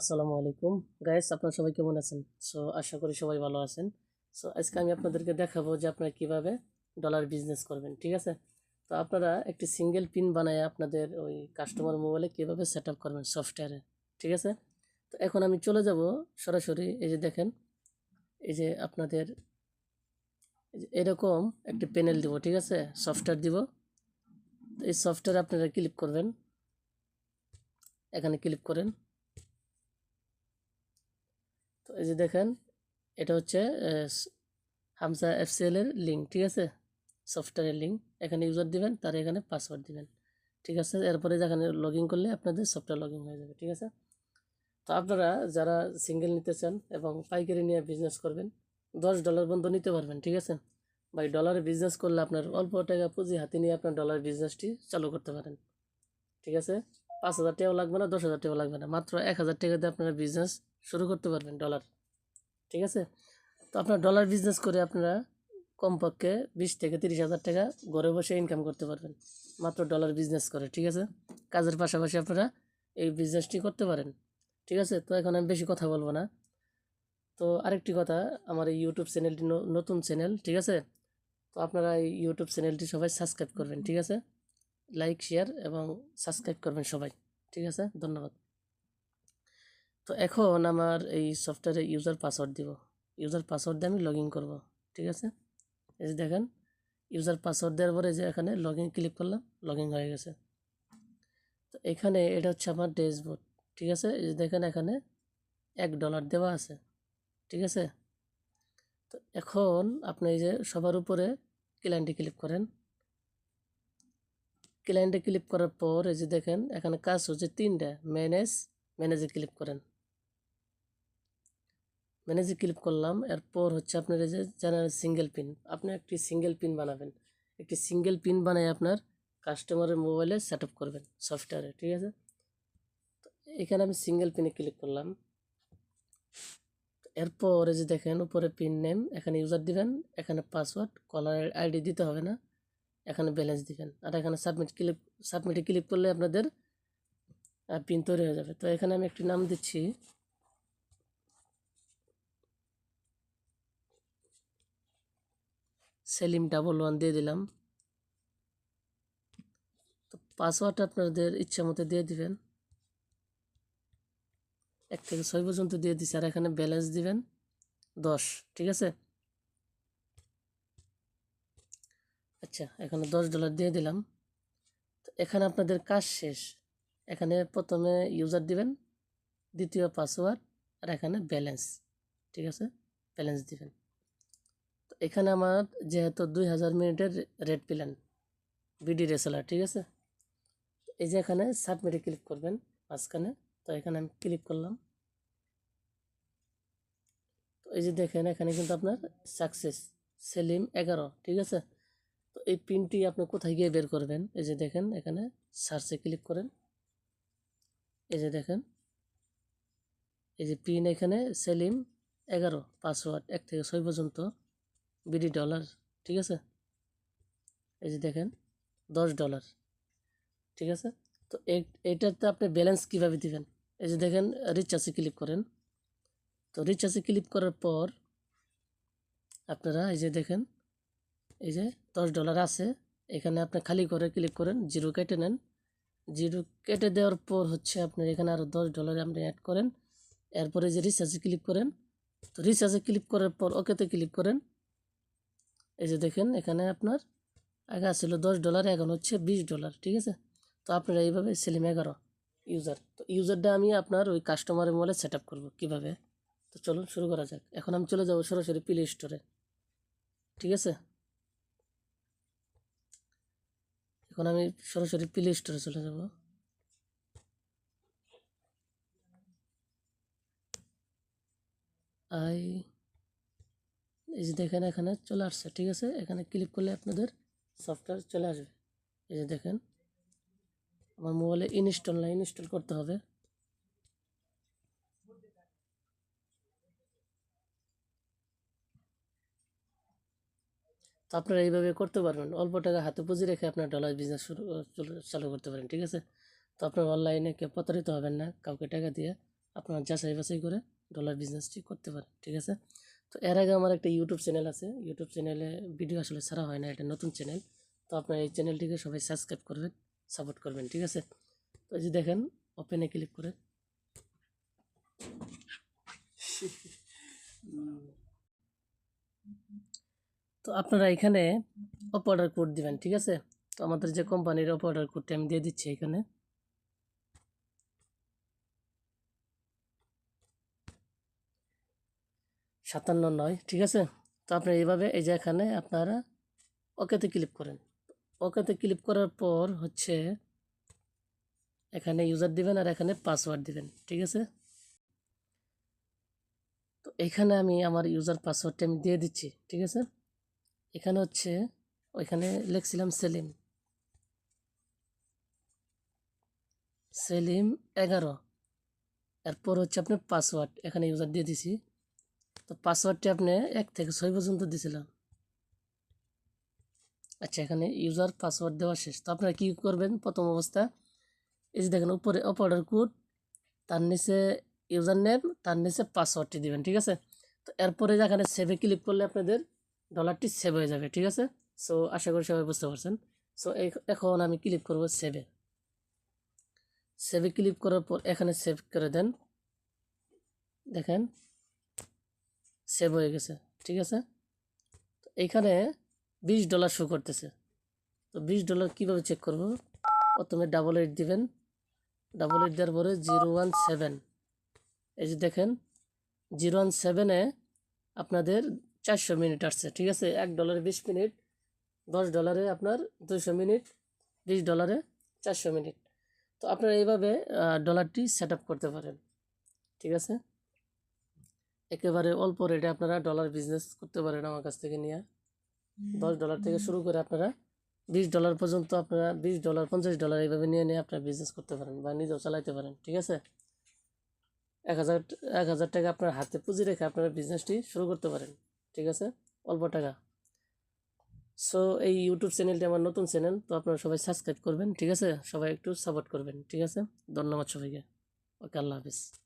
আসসালামু আলাইকুম। গাইস আপনারা সবাই কেমন আছেন? সো আশা করি সবাই ভালো আছেন। সো আজকে আমি আপনাদেরকে দেখাবো যে আপনারা কীভাবে ডলার বিজনেস করবেন, ঠিক আছে? তো আপনারা একটি সিঙ্গেল পিন বানায় আপনাদের ওই কাস্টমার মোবাইলে কীভাবে সেট আপ করবেন সফটওয়্যারে ঠিক আছে? তো এখন আমি চলে যাব সরাসরি, এই যে দেখেন, এই যে আপনাদের এরকম একটি প্যানেল দিব, ঠিক আছে? সফটওয়্যার দিব। তো এই সফটওয়্যারে আপনারা ক্লিক করবেন। এখানে ক্লিক করেন। এই যে দেখেন, এটা হচ্ছে হামসা এফসিএল এর লিঙ্ক ঠিক আছে? সফটওয়্যারের লিঙ্ক এখানে ইউজার দিবেন, তার এখানে পাসওয়ার্ড দিবেন। ঠিক আছে? এরপরে যেখানে লগ ইন করলে আপনাদের সফটওয়্যার লগ ইন হয়ে যাবে, ঠিক আছে? তো আপনারা যারা সিঙ্গেল নিতে চান এবং পাইকারি নিয়ে বিজনেস করবেন, দশ ডলার পর্যন্ত নিতে পারবেন, ঠিক আছে? ভাই ডলারে বিজনেস করলে আপনার অল্প টাকা পুঁজি হাতে নিয়ে আপনার ডলার বিজনেসটি চালু করতে পারেন, ঠিক আছে? পাঁচ হাজার টাকাও লাগবে না, দশ হাজার টাকাও লাগবে না। মাত্র এক হাজার টাকা দিয়ে আপনারা বিজনেস শুরু করতে পারবেন ডলার ঠিক আছে? তো আপনার ডলার বিজনেস করে আপনারা কমপক্ষে বিশ থেকে তিরিশ হাজার টাকা ঘরে বসে ইনকাম করতে পারবেন। মাত্র ডলার বিজনেস করে, ঠিক আছে? কাজের পাশাপাশি আপনারা এই বিজনেসটি করতে পারেন। ঠিক আছে? তো এখন আমি বেশি কথা বলব না। তো আরেকটি কথা, আমার এই ইউটিউব চ্যানেলটি নতুন চ্যানেল ঠিক আছে? তো আপনারা এই ইউটিউব চ্যানেলটি সবাই সাবস্ক্রাইব করবেন, ঠিক আছে? লাইক, শেয়ার এবং সাবস্ক্রাইব করবেন সবাই। ঠিক আছে? ধন্যবাদ। তো এখন আমার এই সফটওয়্যারে ইউজার পাসওয়ার্ড দিব। ইউজার পাসওয়ার্ড দিয়ে আমি লগ ইন করব। ঠিক আছে? এই যে দেখেন, ইউজার পাসওয়ার্ড দেওয়ার পরে যে এখানে লগ ইন ক্লিক করলাম লগ ইন হয়ে গেছে। তো এখানে এটা হচ্ছে আমার ড্যাশবোর্ড। ঠিক আছে? এই যে দেখেন এখানে এক ডলার দেওয়া আছে। ঠিক আছে? তো এখন আপনি এই যে সবার উপরে ক্লায়েন্টে ক্লিক করেন। ক্লায়েন্টে ক্লিক করার পর এই যে দেখেন, এখানে কাজ হচ্ছে তিনটা, ম্যানেজ, ম্যানেজে ক্লিক করেন। ম্যানেজে ক্লিক করলাম, এরপর হচ্ছে আপনার এই যে জেনারেল সিঙ্গেল পিন, আপনি একটি সিঙ্গেল পিন বানাবেন। একটি সিঙ্গেল পিন বানাই আপনার কাস্টমারের মোবাইলে সেট করবেন সফটওয়্যারে, ঠিক আছে? এখানে আমি সিঙ্গেল পিনে ক্লিক করলাম। এরপর এই যে দেখেন, উপরে পিন নেম, এখানে ইউজার দিবেন, এখানে পাসওয়ার্ড কলার আইডি দিতে হবে না। এখানে ব্যালেন্স দিবেন। আর এখানে সাবমিট ক্লিক সাবমিটে ক্লিক করলে আপনাদের পিন তৈরি হয়ে যাবে। তো এখানে আমি একটি নাম দিচ্ছি। সেলিম ডাবল ওয়ান দিয়ে দিলাম। তো পাসওয়ার্ড আপনাদের ইচ্ছা মতো দিয়ে দিবেন। এক থেকে ছয় পর্যন্ত দিয়ে দিচ্ছি আর এখানে ব্যালেন্স দিবেন দশ, ঠিক আছে? আচ্ছা এখানে দশ ডলার দিয়ে দিলাম। তো এখানে আপনাদের কাজ শেষ। এখানে প্রথমে ইউজার দিবেন, দ্বিতীয় পাসওয়ার্ড আর এখানে ব্যালেন্স ঠিক আছে? ব্যালেন্স দিবেন। তো এখানে আমার যেহেতু দুই হাজার মিনিটের রেড প্ল্যান বিডি রেসেলার ঠিক আছে? এই যে এখানে সাবমিটে ক্লিক করবেন মাঝখানে, তো এখানে আমি ক্লিক করলাম। তো এই যে দেখেন, এখানে কিন্তু আপনার সাকসেস সেলিম এগারো, ঠিক আছে? তো এই পিনটি আপনি কোথায় গিয়ে বের করবেন? এই যে দেখেন, এখানে সার্চে ক্লিক করেন। এই যে দেখেন, এই যে পিন এখানে সেলিম এগারো পাসওয়ার্ড এক থেকে ছয় পর্যন্ত, বিডি ডলার ঠিক আছে? এই যে দেখেন, দশ ডলার ঠিক আছে? তো এইটাতে আপনি ব্যালেন্স কীভাবে দিবেন? এই যে দেখেন রিচার্জে ক্লিক করেন। তো রিচার্জে ক্লিক করার পর আপনারা এই যে দেখেন এই যে দশ ডলার আছে, এখানে আপনি খালি করে ক্লিক করেন জিরো কেটে নেন। জিরো কেটে দেওয়ার পর হচ্ছে আপনার এখানে আরও দশ ডলার আপনি অ্যাড করেন। এরপরে যে রিচার্জে ক্লিক করেন, তো রিচার্জে ক্লিক করার পর ওকেতে ক্লিক করেন। এই যে দেখেন, এখানে আপনার আগে ছিল দশ ডলার, এখন হচ্ছে বিশ ডলার, ঠিক আছে? তো আপনারা এইভাবে সেলিম এগারো ইউজার তো ইউজারটা আমি আপনার ওই কাস্টমারের মোবাইলে সেট আপ করব কীভাবে? তো চলুন শুরু করা যাক। এখন আমি চলে যাব সরাসরি প্লে স্টোরে ঠিক আছে? এখন আমি সরাসরি প্লে স্টোরে চলে যাব। আই এই যে দেখেন এখানে চলে আসছে, ঠিক আছে? এখানে ক্লিক করলে আপনাদের সফটওয়্যার চলে আসবে। এই যে দেখেন, আমার মোবাইলে ইনস্টল না ইনস্টল করতে হবে। তো আপনারা এইভাবে করতে পারবেন। অল্প টাকা হাতে পুঁজি রেখে আপনার ডলার বিজনেস শুরু চলে- করতে পারেন, ঠিক আছে? তো আপনার অনলাইনে কেউ প্রতারিত হবেন না, কাউকে টাকা দিয়ে আপনার যাচাই বাছাই করে ডলার বিজনেসটি করতে পারেন, ঠিক আছে? তো এর আগে আমার একটা ইউটিউব চ্যানেল আছে। ইউটিউব চ্যানেলে ভিডিও আসলে ছাড়া হয় না, এটা নতুন চ্যানেল তো আপনার এই চ্যানেলটিকে সবাই সাবস্ক্রাইব করবেন সাপোর্ট করবেন, ঠিক আছে? তো এই যে দেখেন ওপেনে ক্লিক করে। তো আপনারা এখানে অপ অর্ডার কোড দিবেন, ঠিক আছে? তো আমাদের যে কোম্পানির অপ অর্ডার কোডটি আমি দিয়ে দিচ্ছি এখানে। সাতান্ন নয়, ঠিক আছে? তো আপনি এইভাবে এই যে এখানে আপনারা ওকেতে ক্লিক করেন। ওকেতে ক্লিক করার পর হচ্ছে এখানে ইউজার দিবেন আর এখানে পাসওয়ার্ড দিবেন, ঠিক আছে? তো এখানে আমি আমার ইউজার পাসওয়ার্ডটা আমি দিয়ে দিচ্ছি, ঠিক আছে? এখানে হচ্ছে, ওইখানে লিখছিলাম সেলিম। সেলিম এগারো। এরপর হচ্ছে আপনার পাসওয়ার্ড এখানে ইউজার দিয়ে দিছি। তো পাসওয়ার্ডটি আপনি এক থেকে ছয় পর্যন্ত দিয়েছিলাম আচ্ছা এখানে ইউজার পাসওয়ার্ড দেওয়া শেষ। তো আপনারা কী করবেন? প্রথম অবস্থা, এই যে দেখেন, উপরে অপার্ডার কোড তার নিচে ইউজার নেম তার নিচে পাসওয়ার্ডটি দিবেন, ঠিক আছে? তো এরপরে যেখানে সেভে ক্লিক করলে আপনাদের ডলারটি সেভ হয়ে যাবে, ঠিক আছে? সো আশা করি সবাই বুঝতে পারছেন। সো এখন আমি ক্লিক করব সেভে সেভে ক্লিক করার পর এখানে সেভ করে দেন। দেখেন সেভ হয়ে গেছে, ঠিক আছে? এইখানে বিশ ডলার শো করতেছে। তো বিশ ডলার কীভাবে চেক করব? প্রথমে ডাবল এইট দিবেন। ডাবল এইট দেওয়ার পরে জিরো ওয়ান সেভেন এই যে দেখেন জিরো ওয়ান সেভেনে আপনাদের চারশো মিনিট আসছে ঠিক আছে? এক ডলারে বিশ মিনিট দশ ডলারে আপনার দুশো মিনিট বিশ ডলারে চারশো মিনিট। তো আপনারা এইভাবে ডলারটি সেট আপ করতে পারেন ঠিক আছে? একেবারে অল্প রেটে আপনারা ডলার বিজনেস করতে পারেন আমার কাছ থেকে নিয়ে। দশ ডলার থেকে শুরু করে আপনারা বিশ ডলার পর্যন্ত আপনারা বিশ ডলার পঞ্চাশ ডলার এইভাবে নিয়ে নিয়ে আপনারা বিজনেস করতে পারেন বা নিজেও চালাইতে পারেন ঠিক আছে? এক হাজার এক হাজার টাকা আপনার হাতে পুঁজি রেখে আপনারা বিজনেসটি শুরু করতে পারেন। ঠিক আছে? অল্প টাকা। সো এই ইউটিউব চ্যানেলটি আমার নতুন চ্যানেল তো আপনারা সবাই সাবস্ক্রাইব করবেন, ঠিক আছে? সবাই একটু সাপোর্ট করবেন, ঠিক আছে? ধন্যবাদ সবাইকে। ওকে, আল্লাহ হাফিজ।